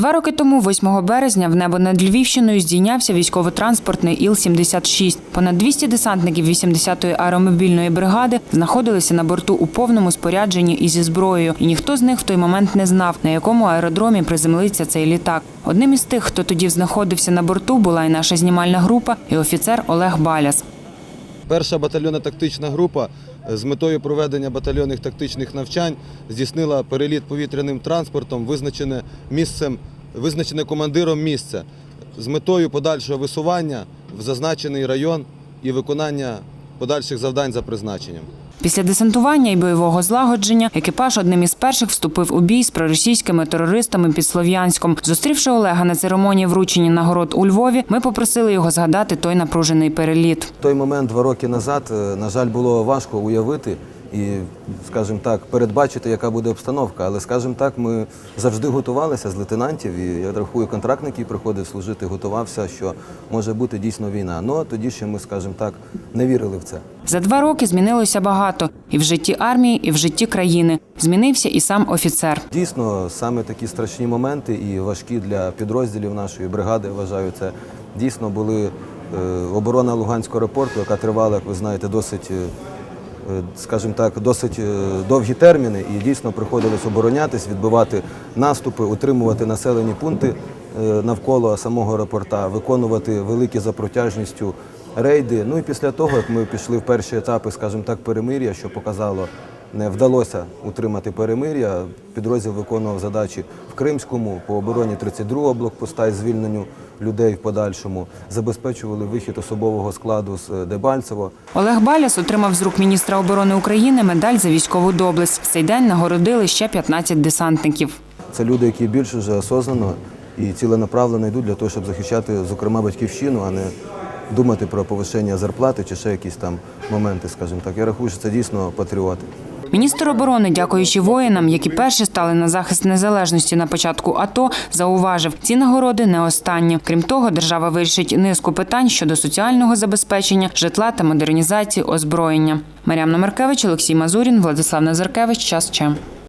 Два роки тому, 8 березня, в небо над Львівщиною здійнявся військово-транспортний Іл-76. Понад 200 десантників 80-ї аеромобільної бригади знаходилися на борту у повному спорядженні і зі зброєю, і ніхто з них в той момент не знав, на якому аеродромі приземлиться цей літак. Одним із тих, хто тоді знаходився на борту, була і наша знімальна група, і офіцер Олег Баляс. Перша батальйонна тактична група з метою проведення батальйонних тактичних навчань здійснила переліт повітряним транспортом, визначене місцем, визначене командиром місце з метою подальшого висування в зазначений район і виконання подальших завдань за призначенням. Після десантування і бойового злагодження екіпаж одним із перших вступив у бій з проросійськими терористами під Слов'янськом. Зустрівши Олега на церемонії вручення нагород у Львові, ми попросили його згадати той напружений переліт. Той момент, два роки назад, е, на жаль, було важко уявити і, скажімо так, передбачити, яка буде обстановка. Але, скажімо так, ми завжди готувалися з лейтенантів, і я рахую, контрактник, який приходив служити, готувався, що може бути дійсно війна. Ну тоді ще ми, скажімо так, не вірили в це. За два роки змінилося багато і в житті армії, і в житті країни. Змінився і сам офіцер. Дійсно, саме такі страшні моменти і важкі для підрозділів нашої бригади, вважаю, це дійсно були е, оборона Луганського аеропорту, яка тривала, як ви знаєте, досить, е, скажімо так, досить е, довгі терміни, і дійсно приходилось оборонятись, відбивати наступи, утримувати населені пункти е, навколо самого аеропорта, виконувати великі за протяжністю рейди. Ну і після того, як ми пішли в перші етапи, скажімо так, перемир'я, що показало не вдалося утримати перемир'я. Підрозділ виконував задачі в Кримському по обороні 32-го блокпоста і звільненню людей в подальшому. Забезпечували вихід особового складу з е, Дебальцево. Олег Баляс отримав з рук міністра оборони України медаль за військову доблесть. В цей день нагородили ще 15 десантників. Це люди, які більш вже осознано і ціленаправлено йдуть для того, щоб захищати, зокрема, батьківщину, а не думати про повищення зарплати чи ще якісь там моменти, скажімо так. Я рахую, що це дійсно патріоти. Міністр оборони, дякуючи воїнам, які перші стали на захист незалежності на початку АТО, зауважив, ці нагороди не останні. Крім того, держава вирішить низку питань щодо соціального забезпечення, житла та модернізації озброєння. Мар'яна Маркевич, Олексій Мазурін, Владислав Назаркевич. Час Че.